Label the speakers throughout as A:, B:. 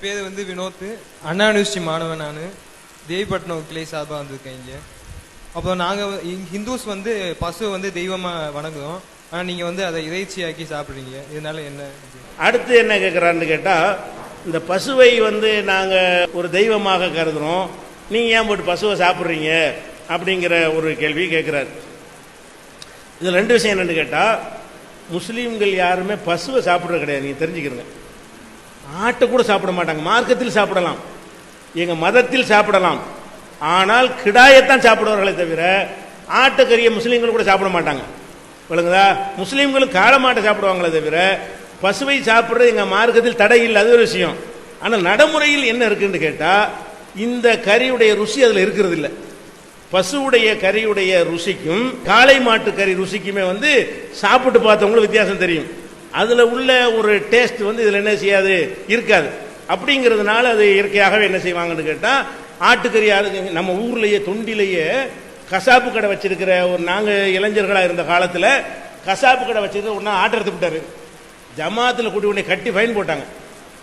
A: என் பேர் வந்து வினோத் அண்ணா யூனிவர்சிட்டி மாணவன் நான். தேவிப்பட்டினம் கிளை சார்பாக வந்திருக்கேன் இங்கே. அப்புறம் நாங்கள் ஹிந்துஸ் வந்து பசுவை வந்து தெய்வமாக வணங்குறோம். ஆனால் நீங்கள் வந்து அதை இறைச்சியாக்கி சாப்பிட்றீங்க. இதனால என்ன?
B: அடுத்து என்ன கேட்குறான்னு கேட்டால் இந்த பசுவை வந்து நாங்கள் ஒரு தெய்வமாக கருதுகிறோம் நீங்கள் ஏன் போட்டு பசுவை சாப்பிட்றீங்க? அப்படிங்கிற ஒரு கேள்வி கேட்குறாரு இதில் ரெண்டு விஷயம் என்னென்னு கேட்டால் முஸ்லீம்கள் யாருமே பசுவை சாப்பிட்றது கிடையாது. நீங்கள் தெரிஞ்சுக்கிறேங்க. ஆட்டை கூட சாப்பிட மாட்டாங்க. மார்க்கத்தில் சாப்பிடலாம். எங்கள் மதத்தில் சாப்பிடலாம். ஆனால் கிடாயத்தான் சாப்பிடுவார்களே தவிர ஆட்டுக்கறியை முஸ்லீம்கள் கூட சாப்பிட மாட்டாங்க. விளங்குதா? முஸ்லீம்களும் காலமாட்டை சாப்பிடுவாங்களே தவிர பசுவை சாப்பிட்றது எங்கள் மார்க்கத்தில் தடை இல்லை அது ஒரு விஷயம். ஆனால் நடைமுறையில் என்ன இருக்குன்னு கேட்டால் இந்த கறியுடைய ருசி அதில் இருக்கிறது இல்லை பசுவுடைய கறியுடைய ருசிக்கும் காளை மாட்டு கறி ருசிக்குமே வந்து சாப்பிட்டு பார்த்தவங்களுக்கு வித்தியாசம் தெரியும். அதில் உள்ள ஒரு டேஸ்ட் வந்து இதில் என்ன செய்யாது? இருக்காது. அப்படிங்கிறதுனால அது இயற்கையாகவே என்ன செய்வாங்கன்னு கேட்டால் ஆட்டுக்கறி யாருக்கு நம்ம ஊர்லேயே தொண்டிலேயே கசாப்பு கடை வச்சிருக்கிற ஒரு நாங்கள் இளைஞர்களாக இருந்த காலத்தில் கசாப்பு கடை வச்சிருக்க ஒன்றா ஆட்டை எடுத்து விட்டாரு. கூட்டி உடனே கட்டி ஃபைன் போட்டாங்க.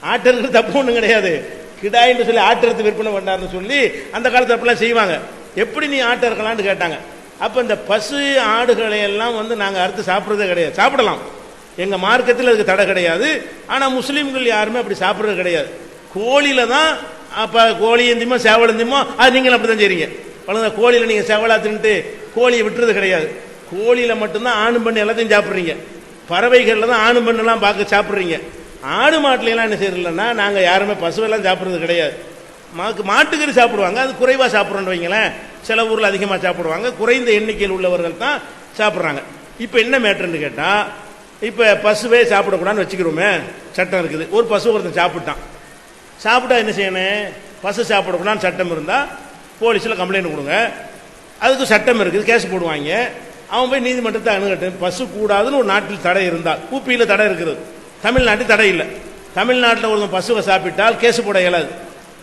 B: ஆட்டருக்கு தப்பு ஒன்றும் கிடையாது. கிடாயின்னு சொல்லி ஆட்டெடுத்து விற்பனை பண்ணாருன்னு சொல்லி அந்த காலத்தில் அப்படிலாம் செய்வாங்க. எப்படி நீ ஆட்டை இருக்கலாம்னு கேட்டாங்க. அப்போ இந்த பசு ஆடுகளை எல்லாம் வந்து நாங்கள் அறுத்து சாப்பிட்றதே கிடையாது. சாப்பிடலாம். எங்க மார்க்கத்தில் அதுக்கு தடை கிடையாது. ஆனா முஸ்லீம்கள் யாருமே அப்படி சாப்பிடுறது கிடையாது. கோழியில தான் அப்ப கோழி எந்தியமோ சேவல் எந்தியமோ அது நீங்களும் அப்படிதான் செய்றீங்க. வளர்ந்த கோழியில நீங்க சேவலா தின்ட்டு கோழியை விட்டுறது கிடையாது. கோழியில மட்டும்தான் ஆணும் பண்ணு எல்லாத்தையும் சாப்பிட்றீங்க. பறவைகள்ல தான் ஆணும் பண்ணெல்லாம் பார்க்க சாப்பிட்றீங்க. ஆடு மாட்டுல எல்லாம் என்ன செய்யறதுலன்னா நாங்க யாருமே பசுவெல்லாம் சாப்பிட்றது கிடையாது. மாக்கு மாட்டுக்கறி சாப்பிடுவாங்க. அது குறைவா சாப்பிட்றோன்னு வைங்களேன். சில ஊர்ல அதிகமா சாப்பிடுவாங்க. குறைந்த எண்ணிக்கையில் உள்ளவர்கள் தான் சாப்பிட்றாங்க. இப்போ என்ன மேட்டர்னு கேட்டால் இப்போ பசுவே சாப்பிடக்கூடாதுன்னு வச்சுக்கிறோமே. சட்டம் இருக்குது. ஒரு பசு ஒருத்தன் சாப்பிட்டான். சாப்பிட்டா என்ன செய்யணும்? பசு சாப்பிடக்கூடாதுன்னு சட்டம் இருந்தால் போலீஸில் கம்ப்ளைண்ட் கொடுங்க. அதுக்கு சட்டம் இருக்குது. கேஸ் போடுவாங்க. அவன் போய் நீதிமன்றத்தை அணுகட்டும். பசு கூடாதுன்னு ஒரு நாட்டில் தடை இருந்தால் ஊப்பியில் தடை இருக்குது. தமிழ்நாட்டில் தடை இல்லை. தமிழ்நாட்டில் ஒருத்தன் பசுவை சாப்பிட்டால் கேஸ் போட இயலாது.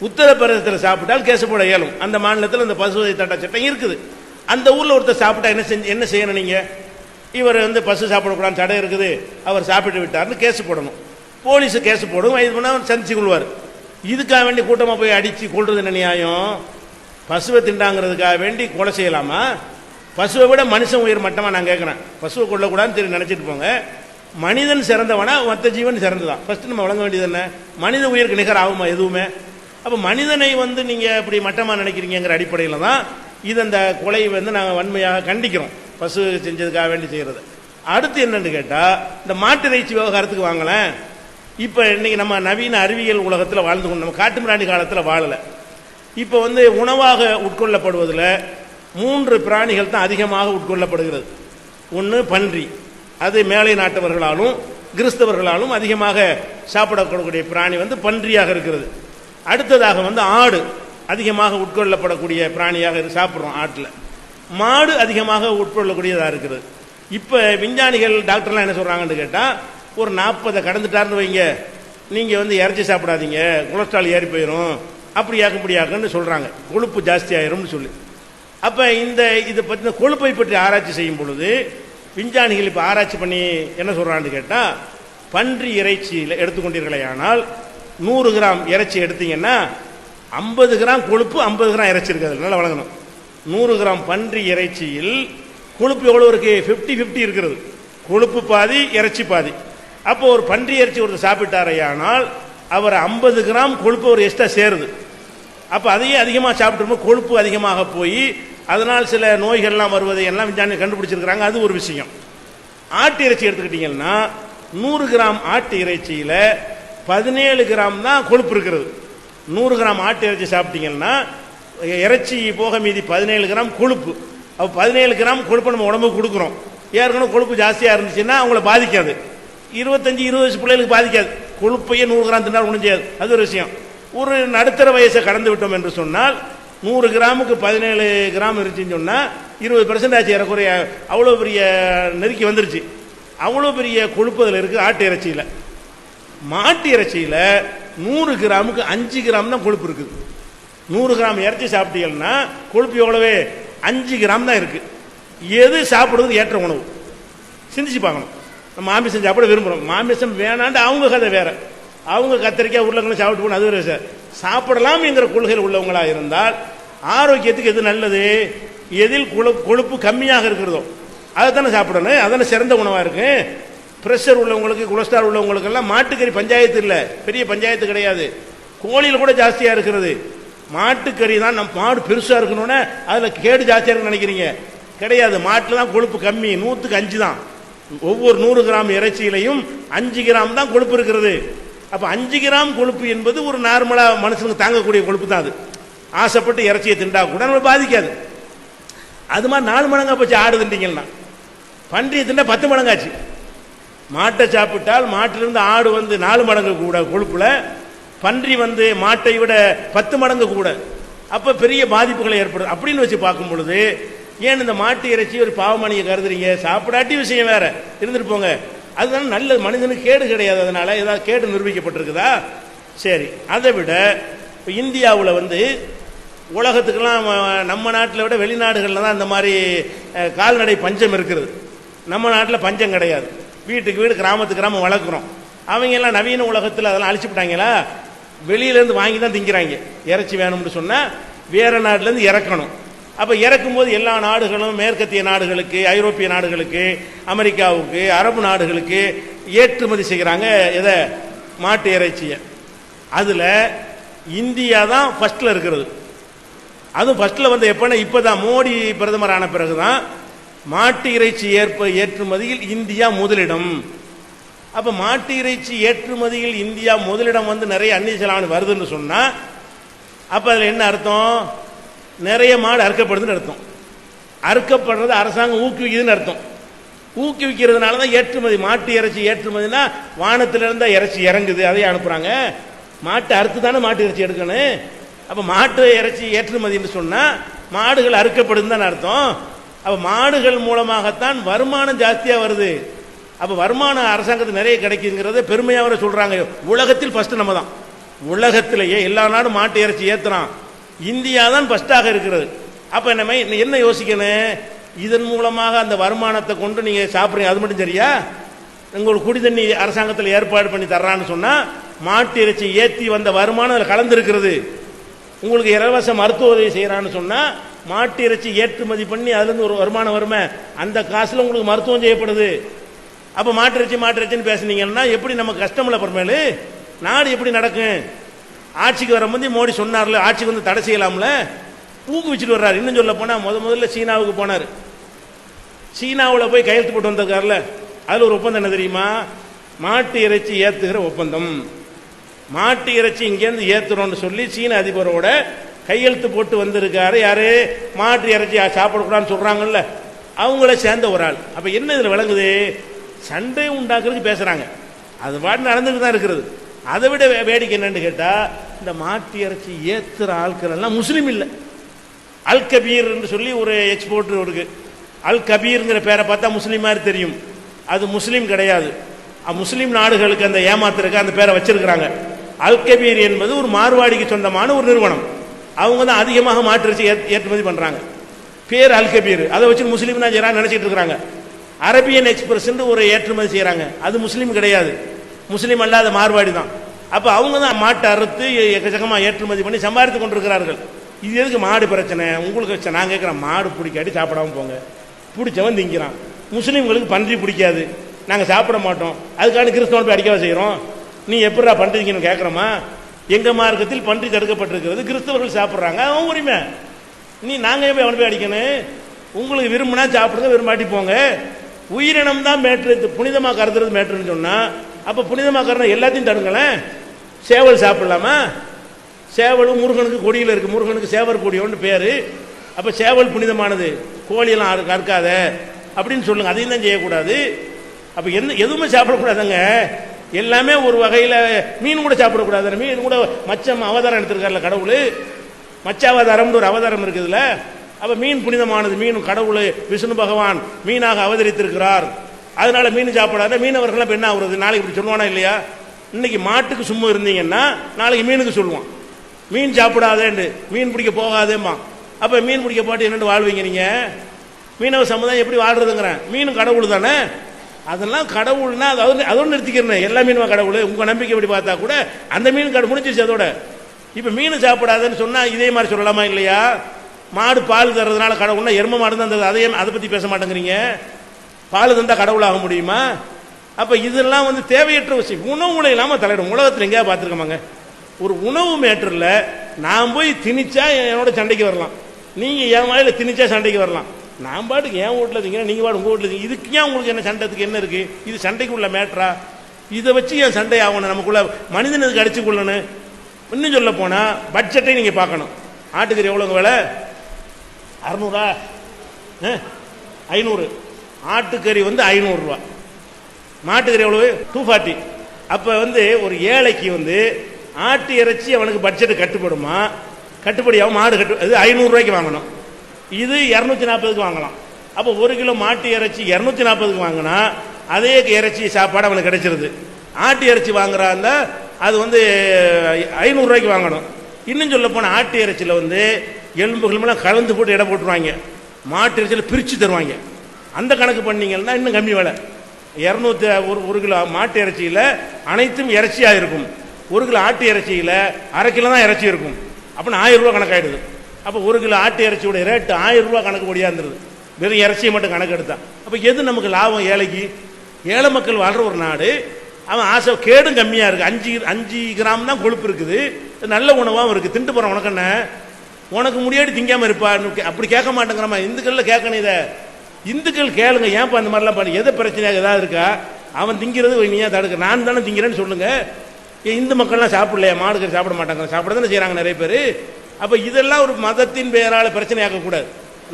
B: உத்தரப்பிரதேசத்தில் சாப்பிட்டால் கேஸ் போட இயலும். அந்த மாநிலத்தில் அந்த பசுவை தட்ட சட்டம் இருக்குது. அந்த ஊரில் ஒருத்தர் சாப்பிட்டா என்ன செஞ்சு என்ன செய்யணும் நீங்கள் இவர் வந்து பசு சாப்பிடக்கூடாது தடை இருக்குது. அவர் சாப்பிட்டு விட்டார்னு கேஸ் போடணும். போலீஸு கேஸ் போடும் இது பண்ணால் சந்திச்சு கொள்வார். இதுக்காக வேண்டி கூட்டமாக போய் அடித்து கொள்றது என்ன நியாயம்? பசுவை திண்டாங்கிறதுக்காக வேண்டி கொலை செய்யலாமா? பசுவை விட மனுஷன் உயிர் மட்டமாக நான் கேட்குறேன் பசுவை கொள்ளக்கூடாதுன்னு தெரியும். நினச்சிட்டு போங்க. மனிதன் சிறந்தவனா மற்ற ஜீவன் சிறந்ததான் ஃபஸ்ட்டு நம்ம வழங்க வேண்டியது என்ன? மனித உயிருக்கு நிகர் ஆகுமா எதுவுமே? அப்போ மனிதனை வந்து நீங்கள் இப்படி மட்டமாக நினைக்கிறீங்கிற அடிப்படையில் தான் இது அந்த கொலை வந்து நாங்கள் வன்மையாக கண்டிக்கிறோம். பசு செஞ்சதுக்காக வேண்டி செய்கிறது அடுத்து என்னன்னு கேட்டால் இந்த மாட்டு இறைச்சி விவகாரத்துக்கு வாங்கலேன் இப்போ இன்னைக்கு நம்ம நவீன அறிவியல் உலகத்தில் வாழ்ந்து கொண்டு நம்ம காட்டுமிராண்டி காலத்தில் வாழல. இப்போ வந்து உணவாக உட்கொள்ளப்படுவதில் மூன்று பிராணிகள் தான் அதிகமாக உட்கொள்ளப்படுகிறது. ஒன்று பன்றி. அது மேலை நாட்டவர்களாலும் கிறிஸ்தவர்களாலும் அதிகமாக சாப்பிடக்கூடிய பிராணி வந்து பன்றியாக இருக்கிறது. அடுத்ததாக வந்து ஆடு அதிகமாக உட்கொள்ளப்படக்கூடிய பிராணியாக இரு- ஆட்டில். மாடு அதிகமாக உட்கொள்ளக்கூடியதாக இருக்கிறது இப்போ விஞ்ஞானிகள் டாக்டர்லாம் என்ன சொல்கிறாங்கன்னு கேட்டால் ஒரு நாற்பதை கடந்துட்டாருன்னு வைங்க. நீங்கள் வந்து இறைச்சி சாப்பிடாதீங்க. கொலஸ்ட்ரால் ஏறி போயிடும் அப்படியாக்க முடியாக்குன்னு சொல்கிறாங்க கொழுப்பு ஜாஸ்தி ஆயிரும்னு சொல்லி. அப்போ இந்த இதை பற்றின கொழுப்பை பற்றி ஆராய்ச்சி செய்யும் பொழுது விஞ்ஞானிகள் இப்போ ஆராய்ச்சி பண்ணி என்ன சொல்கிறான்னு கேட்டால் பன்றி இறைச்சியில் எடுத்துக்கொண்டீர்களே ஆனால் நூறு கிராம் இறைச்சி எடுத்தீங்கன்னா ஐம்பது கிராம் கொழுப்பு ஐம்பது கிராம் இறைச்சி இருக்குது. நல்லா வழங்கணும். நூறு கிராம் பன்றி இறைச்சியில் கொழுப்பு எவ்வளோ இருக்கு? ஃபிஃப்டி ஃபிஃப்டி இருக்கிறது. கொழுப்பு பாதி இறைச்சி பாதி. அப்போ ஒரு பன்றி இறைச்சி ஒருத்தர் சாப்பிட்டாரையானால் அவர் ஐம்பது கிராம் கொழுப்பு ஒரு எக்ஸ்ட்ரா சேருது. அப்போ அதையே அதிகமாக சாப்பிட்டுருமோ கொழுப்பு அதிகமாக போய் அதனால் சில நோய்கள்லாம் வருவதை எல்லாம் விஞ்ஞானி கண்டுபிடிச்சிருக்கிறாங்க. அது ஒரு விஷயம். ஆட்டு இறைச்சி எடுத்துக்கிட்டீங்கன்னா நூறு கிராம் ஆட்டு இறைச்சியில் பதினேழு கிராம் தான் கொழுப்பு இருக்கிறது. நூறு கிராம் ஆட்டு இறைச்சி சாப்பிட்டீங்கன்னா இறைச்சி போக மீதி பதினேழு கிராம் கொழுப்பு. அப்போ பதினேழு கிராம் கொழுப்பு நம்ம உடம்புக்கு கொடுக்குறோம். ஏற்கனவே கொழுப்பு ஜாஸ்தியாக இருந்துச்சுன்னா அவங்கள பாதிக்காது. இருபத்தஞ்சி இருபது வயசு பிள்ளைகளுக்கு பாதிக்காது. கொழுப்பையே நூறு கிராம் தின்னால் ஒன்றும் செய்யாது. அது ஒரு விஷயம். ஒரு நடுத்தர வயசை கடந்து விட்டோம் என்று சொன்னால் நூறு கிராமுக்கு பதினேழு கிராம் இருந்துச்சுன்னு சொன்னால் இருபது பெர்சன்ட் ஆச்சு ஏறக்குறைய அவ்வளோ பெரிய நெருக்கி வந்துருச்சு. அவ்வளோ பெரிய கொழுப்பு அதில் இருக்குது ஆட்டு இறைச்சியில். மாட்டு இறைச்சியில் நூறு கிராமுக்கு அஞ்சு கிராம் தான் கொழுப்பு இருக்குது. நூறு கிராம் இறைச்சி சாப்பிட்டீங்கன்னா கொழுப்பு எவ்வளவு? அஞ்சு கிராம் தான் இருக்கு. எது சாப்பிடுவது ஏற்ற உணவு? சிந்திச்சு பார்க்கணும். நம்ம மாமிசம் சாப்பிட விரும்புகிறோம் மாமிசம் வேணாண்டு அவங்க கதை வேற. அவங்க கத்திரிக்காய் உருளைக்கிழங்கு சாப்பிட்டு போகணும் அது வேறு சார் சாப்பிடலாம் என்கிற கொள்கையில் உள்ளவங்களாக இருந்தால் ஆரோக்கியத்துக்கு எது நல்லது? எதில் கொழுப்பு கொழுப்பு கம்மியாக இருக்கிறதோ அதை தானே சாப்பிடணும். அதான சிறந்த உணவாக இருக்கு. ப்ரெஷர் உள்ளவங்களுக்கு கொலஸ்ட்ரால் உள்ளவங்களுக்கு எல்லாம் மாட்டுக்கறி பஞ்சாயத்து இல்லை. பெரிய பஞ்சாயத்து கிடையாது. கோழியில் கூட ஜாஸ்தியாக இருக்கிறது. மாட்டுக்கறி தான் நம்ம மாடு பெருசாக இருக்கணும்னு அதில் கேடு ஜாஸ்தியாக நினைக்கிறீங்க. கிடையாது. மாட்டுல தான் கொழுப்பு கம்மி. நூற்றுக்கு அஞ்சு தான். ஒவ்வொரு நூறு கிராம் இறைச்சியிலையும் அஞ்சு கிராம் தான் கொழுப்பு இருக்கிறது. அப்போ அஞ்சு கிராம் கொழுப்பு என்பது ஒரு நார்மலாக மனுஷனுக்கு தாங்கக்கூடிய கொழுப்பு தான் அது. ஆசைப்பட்டு இறைச்சியை திண்டா கூட நம்மளை பாதிக்காது. அது மாதிரி நாலு மடங்கா போச்சு ஆடு திண்டிங்கன்னா பன்றியை திண்டா பத்து மடங்காச்சு. மாட்டை சாப்பிட்டால் மாட்டிலிருந்து ஆடு வந்து நாலு மடங்கு கூட கொழுப்பில் பன்றி வந்து மாட்டை விட பத்து மடங்கு கூட. அப்ப பெரிய பாதிப்புகளை ஏற்படும் அப்படின்னு வச்சு பார்க்கும் பொழுது ஏன் இந்த மாட்டு இறைச்சி ஒரு பாவமணியை கருதுறீங்க? சாப்பிடாட்டி விஷயம் வேற. இருந்துட்டு போங்க. அதுதான் நல்ல மனிதனுக்கு கேடு கிடையாது. அதனால ஏதாவது கேடு நிரூபிக்கப்பட்டிருக்குதா? சரி. அதை விட இப்போ இந்தியாவில் வந்து உலகத்துக்கெல்லாம் நம்ம நாட்டில் விட வெளிநாடுகளில் தான் இந்த மாதிரி கால்நடை பஞ்சம் இருக்கிறது நம்ம நாட்டில் பஞ்சம் கிடையாது. வீட்டுக்கு வீடு கிராமத்துக்கு கிராமம் வளர்க்குறோம். அவங்க எல்லாம் நவீன உலகத்தில் அதெல்லாம் அழிச்சுட்டாங்களா வெளியிலேருந்து வாங்கி தான் திங்கிறாங்க. இறைச்சி வேணும்னு சொன்னால் வேறு நாட்டிலேருந்து இறக்கணும். அப்போ இறக்கும்போது எல்லா நாடுகளும் மேற்கத்திய நாடுகளுக்கு ஐரோப்பிய நாடுகளுக்கு அமெரிக்காவுக்கு அரபு நாடுகளுக்கு ஏற்றுமதி செய்கிறாங்க எதை? மாட்டு இறைச்சியை. அதில் இந்தியா தான் ஃபஸ்ட்டில் இருக்கிறது. அதுவும் ஃபஸ்ட்டில் வந்து எப்போன்னா இப்போ தான் மோடி பிரதமர் ஆன பிறகுதான் மாட்டு இறைச்சி ஏற்ப ஏற்றுமதியில் இந்தியா முதலிடம். அப்ப மாட்டு இறைச்சி ஏற்றுமதியில் இந்தியா முதலிடம் வந்து நிறைய அந்நிய செலாவணி வருதுன்னு சொன்னா அப்ப அதுல என்ன அர்த்தம்? நிறைய மாடு அறுக்கப்படுதுன்னு அர்த்தம். அறுக்கப்படுறது அரசாங்கம் ஊக்குவிக்குதுன்னு அர்த்தம். ஊக்குவிக்கிறதுனால தான் ஏற்றுமதி மாட்டு இறைச்சி ஏற்றுமதினா வானத்துல இருந்தா இறைச்சி இறங்குது அதையும் அனுப்புறாங்க. மாட்டு அறுத்து தானே மாட்டு இறைச்சி எடுக்கணும்? அப்ப மாட்டு இறைச்சி ஏற்றுமதின்னு சொன்னா மாடுகள் அறுக்கப்படுதுன்னு தானே அர்த்தம். அப்ப மாடுகள் மூலமாகத்தான் வருமானம் ஜாஸ்தியா வருது. அப்ப வருமானம் அரசாங்கத்துக்கு நிறைய கிடைக்குங்கிறத பெருமையா அவரை சொல்றாங்க. உலகத்தில் ஃபர்ஸ்ட் நம்ம தான் உலகத்திலேயே எல்லா நாடும் மாட்டு இறைச்சி ஏத்துறான். இந்தியா தான் ஃபர்ஸ்டாக இருக்கிறது. அப்ப நம்ம என்ன யோசிக்கணும் இதன் மூலமாக அந்த வருமானத்தை கொண்டு நீங்க சாப்பிடுறீங்க. அது மட்டும் சரியா? உங்களுக்கு குடி தண்ணி அரசாங்கத்தில் ஏற்பாடு பண்ணி தர்றான்னு சொன்னா மாட்டு இறைச்சி ஏத்தி வந்த வருமானம் அதில் கலந்துருக்கிறது. உங்களுக்கு இலவச மருத்துவ உதவி செய்யறான்னு சொன்னா மாட்டு இறைச்சி ஏற்றுமதி பண்ணி அதுலேருந்து ஒரு வருமானம் வருமே? அந்த காசுல உங்களுக்கு மருத்துவம் செய்யப்படுது. அப்ப மாட்டு இறைச்சி மாட்டு இறைச்சின்னு பேசுனீங்கன்னா எப்படி நம்ம கஷ்டமில்ல அப்புறமேலு நாடு எப்படி நடக்கும் ஆட்சிக்கு வர முந்தி மோடி சொன்னார்ல ஆட்சிக்கு வந்து தடை செய்யலாம்ல? ஊக்குவிச்சுட்டு வர்றாரு. இன்னும் சொல்ல போனா முத முதல்ல சீனாவுக்கு போனார். சீனாவில் போய் கையெழுத்து போட்டு வந்திருக்காருல அதில் ஒரு ஒப்பந்தம் என்ன தெரியுமா? மாட்டு இறைச்சி ஏத்துகிற ஒப்பந்தம். மாட்டு இறைச்சி இங்கேருந்து ஏத்துறோம்னு சொல்லி சீன அதிபரோட கையெழுத்து போட்டு வந்திருக்காரு. யாரு? மாட்டு இறைச்சி சாப்பிடக்கூடாதுன்னு சொல்றாங்கல்ல. அவங்கள சேர்ந்த ஒரு ஆள். அப்ப என்ன இதுல விளங்குது? சண்டை உண்டாக்குறதுக்கு பேசுறாங்க. அது பாட்டு நடந்துட்டு தான் இருக்கிறது அதை விட வே- வேடிக்கை என்னன்னு கேட்டா இந்த மாட்டு இறைச்சி ஏத்துற ஆட்கள் எல்லாம் முஸ்லீம் இல்லை. அல் கபீர் சொல்லி ஒரு எக்ஸ்போர்ட் இருக்கு. அல் கபீர்ங்கிற பேரை பார்த்தா முஸ்லீம் மாதிரி தெரியும். அது முஸ்லீம் கிடையாது. முஸ்லீம் நாடுகளுக்கு அந்த ஏமாத்துறதுக்கு அந்த பேரை வச்சிருக்கிறாங்க. அல் கபீர் என்பது ஒரு மார்வாடிக்கு சொந்தமான ஒரு நிறுவனம். அவங்க தான் அதிகமாக மாற்றிச்சு ஏற்றுமதி பண்றாங்க. பேர் அல் கபீர். அதை வச்சு முஸ்லீம் தான் செய்யறாங்க நினைச்சிட்டு இருக்கிறாங்க. அரபியன் எக்ஸ்பிரஸ் ஒரு ஏற்றுமதி செய்கிறாங்க அது முஸ்லீம் கிடையாது. முஸ்லீம் அல்லாத மார்வாடி தான். அப்போ அவங்க தான் மாட்டை அறுத்து எக்கச்சக்கமாக ஏற்றுமதி பண்ணி சம்பாதித்து கொண்டிருக்கிறார்கள். இது எதுக்கு மாடு பிரச்சனை? உங்களுக்கு நான் கேட்கிறேன் மாடு பிடிக்காட்டி சாப்பிடாம போங்க. பிடிச்சவன் திங்கிறான். முஸ்லீம்களுக்கு பன்றி பிடிக்காது. நாங்கள் சாப்பிட மாட்டோம். அதுக்கான கிறிஸ்தவன் போய் அடிக்கவா செய்கிறோம் நீ எப்படிடா பண்றீங்கன்னு கேட்குறோமா? எங்கள் மார்க்கத்தில் பன்றி தடுக்கப்பட்டிருக்கிறது. கிறிஸ்தவர்கள் சாப்பிட்றாங்க. அவன் உரிமை. நீ நாங்கள் போய் அவனை போய் அடிக்கணும்? உங்களுக்கு விரும்பினா சாப்பிடுங்க விரும்பாட்டி போங்க. உயிரினம் தான் மேற்று புனிதமாக கருதுறது மேட்ருன்னு சொன்னால் அப்போ புனிதமாக கருத எல்லாத்தையும் தடுங்களேன். சேவல் சாப்பிடலாமா? சேவலும் முருகனுக்கு கொடியில் இருக்குது முருகனுக்கு சேவர் கொடியோன்னு பேர். அப்போ சேவல் புனிதமானது. கோழியெல்லாம் கற்காத அப்படின்னு சொல்லுங்க. அதையும் தான் செய்யக்கூடாது. அப்போ என்ன எதுவுமே சாப்பிடக்கூடாதுங்க. எல்லாமே ஒரு வகையில் மீன் கூட சாப்பிடக்கூடாது. மீன் கூட மச்சம் அவதாரம் எடுத்திருக்காருல கடவுள். மச்சாவதாரம்னு ஒரு அவதாரம் இருக்குதுல்ல அப்போ மீன் புனிதமானது. மீன் கடவுள் விஷ்ணு பகவான் மீனாக அவதரித்திருக்கிறார். அதனால மீன் சாப்பிடாத மீனவர்கள் இப்போ என்ன ஆகுறது? நாளைக்கு இப்படி சொல்லுவானா இல்லையா? இன்னைக்கு மாட்டுக்கு சும்மா இருந்தீங்கன்னா நாளைக்கு மீனுக்கு சொல்லுவான். மீன் சாப்பிடாதேன்னு மீன் பிடிக்க போகாதேம்மா. அப்போ மீன் பிடிக்க போட்டு என்னென்று வாழ்வீங்க நீங்கள் மீனவ சமுதாயம் எப்படி வாழ்றதுங்கிறேன். மீன் கடவுள் தானே? அதெல்லாம் கடவுள்னா அது அதோட- அதோட நிறுத்திக்கிறேன். எல்லா மீனும் கடவுள்? உங்கள் நம்பிக்கை எப்படி பார்த்தா கூட அந்த மீன் கடை முடிஞ்சிருச்சு அதோட. இப்போ மீன் சாப்பிடாதேன்னு சொன்னால் இதே மாதிரி சொல்லலாமா இல்லையா? மாடு பால் தர்றதுனால கடவுள்னா எரும மாடு தான் தருது அதையே அதை பற்றி பேச மாட்டேங்கிறீங்க. பால் தந்தால் கடவுளாக முடியுமா? அப்போ இதெல்லாம் வந்து தேவையற்ற விஷயம். உணவு முறை இல்லாமல் தலையிடும். உலகத்தில் எங்கேயா பார்த்துருக்கோமாங்க? ஒரு உணவு மேட்டரில் நான் போய் திணிச்சா என்னோட சண்டைக்கு வரலாம். நீங்கள் என் வாயில் திணிச்சா சண்டைக்கு வரலாம். நான் பாட்டுக்கு என் வீட்டில் இருக்கீங்க நீங்கள் பாட்டு உங்கள் வீட்டில் இருக்கீங்க. இதுக்கு ஏன் உங்களுக்கு என்ன சண்டைக்கு என்ன இருக்குது இது சண்டைக்கு உள்ள மேட்டரா? இதை வச்சு ஏன் சண்டை ஆகணும்? நமக்குள்ள மனிதன் அடிச்சு கொள்ளணும் இன்னும் சொல்ல போனால் பட்ஜெட்டை நீங்கள் பார்க்கணும். ஆட்டுக்கறி எவ்வளோங்க விலை? அறுநூறா? ஐநூறு. ஆட்டுக்கறி வந்து ஐநூறுரூவா. மாட்டுக்கறி எவ்வளவு? டூ ஃபார்ட்டி அப்போ வந்து ஒரு ஏழைக்கு வந்து ஆட்டு இறைச்சி அவனுக்கு பட்ஜெட்டு கட்டுப்படுமா? கட்டுப்படியாகவும் மாடு கட்டு இது ஐநூறுரூவாய்க்கு வாங்கணும். இது இரநூத்தி நாற்பதுக்கு வாங்கலாம். அப்போ ஒரு கிலோ மாட்டு இறைச்சி இரநூத்தி நாற்பதுக்கு வாங்கினா அதே இறைச்சி சாப்பாடு அவனுக்கு கிடைச்சிருது. ஆட்டு இறைச்சி வாங்குறாருந்தா அது வந்து ஐநூறுரூவாய்க்கு வாங்கணும். இன்னும் சொல்ல போனால் ஆட்டு இறைச்சியில் வந்து எலும்புகளுமெல்லாம் கலந்து போட்டு எடை போட்டுருவாங்க. மாட்டு இறைச்சியில் பிரித்து தருவாங்க. அந்த கணக்கு பண்ணீங்கன்னா இன்னும் கம்மி விலை. இரநூத்தி ஒரு ஒரு கிலோ மாட்டு இறைச்சியில் அனைத்தும் இறைச்சியாக இருக்கும். ஒரு கிலோ ஆட்டு இறைச்சியில் அரை கிலோ தான் இறைச்சி இருக்கும். அப்போ ஆயிரம் ரூபா கணக்காயிடுது. அப்போ ஒரு கிலோ ஆட்டு இறைச்சியோட ரேட்டு ஆயிரம் ரூபா கணக்கு முடியாந்துருது வெறும் இறைச்சியை மட்டும் கணக்கு எடுத்தான் அப்போ எது நமக்கு லாபம் ஏழைக்கு? ஏழை மக்கள் வாழ்கிற ஒரு நாடு அவன் ஆசை கேடும் கம்மியாக இருக்குது அஞ்சு அஞ்சு கிராம் தான் கொழுப்பு இருக்குது. நல்ல உணவாகவும் இருக்குது திண்டு போகிறான் உனக்கு என்ன? உனக்கு முடியாடி திங்காம இருப்பான்னு அப்படி கேட்க மாட்டேங்கிறமா இந்துக்களில் கேட்கணும் இதை. இந்துக்கள் கேளுங்க ஏன்ப்பா அந்த மாதிரிலாம் பண்ணி? எதை பிரச்சனையாக ஏதாவது இருக்கா? அவன் திங்கிறது நீ ஏன் தடுக்க? நான் தானே திங்கிறேன்னு சொல்லுங்க. ஏன் இந்து மக்கள்லாம் சாப்பிடலையா? மாடுகள் சாப்பிட மாட்டாங்க. சாப்பிட தானே செய்கிறாங்க நிறைய பேர். அப்போ இதெல்லாம் ஒரு மதத்தின் பெயரால் பிரச்சனையாக்க கூடாது.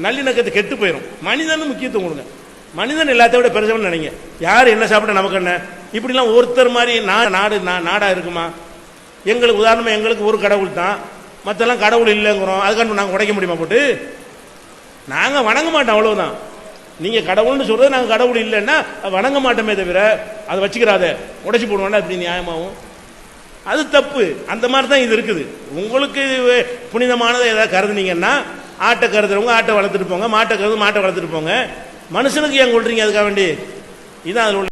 B: நல்லிணக்கத்தை கெட்டு போயிடும் மனிதனும் முக்கியத்துவம் கொடுங்க. மனிதன் எல்லாத்தையும் விட பெருசவன் நினைங்க. யார் என்ன சாப்பிட நமக்கு என்ன? இப்படிலாம் ஒருத்தர் மாதிரி நான் நாடு நாடாக இருக்குமா? எங்களுக்கு உதாரணமாக எங்களுக்கு ஒரு கடவுள் தான். மற்றெல்லாம் கடவுள் இல்லைங்கிறோம். அதுக்காண்டு நாங்கள் உடைக்க முடியுமா போட்டு? நாங்கள் வணங்க மாட்டோம் அவ்வளோதான் நீங்கள் கடவுள்னு சொல்கிறது நாங்கள் கடவுள் இல்லைன்னா வணங்க மாட்டோமே தவிர அதை வச்சுக்கிறாத. உடைச்சி போடுவோம்னா அப்படி நியாயமாகும் அது தப்பு. அந்த மாதிரி தான் இது இருக்குது. உங்களுக்கு இது புனிதமானதை ஏதாவது கருதுனீங்கன்னா ஆட்டை கருதுறவங்க ஆட்டை வளர்த்துட்டு போங்க மாட்டை கருது மாட்டை வளர்த்துட்டு போங்க. மனுஷனுக்கு ஏன் கொள்றீங்க அதுக்காக வேண்டி? இதான் அதில் உள்ள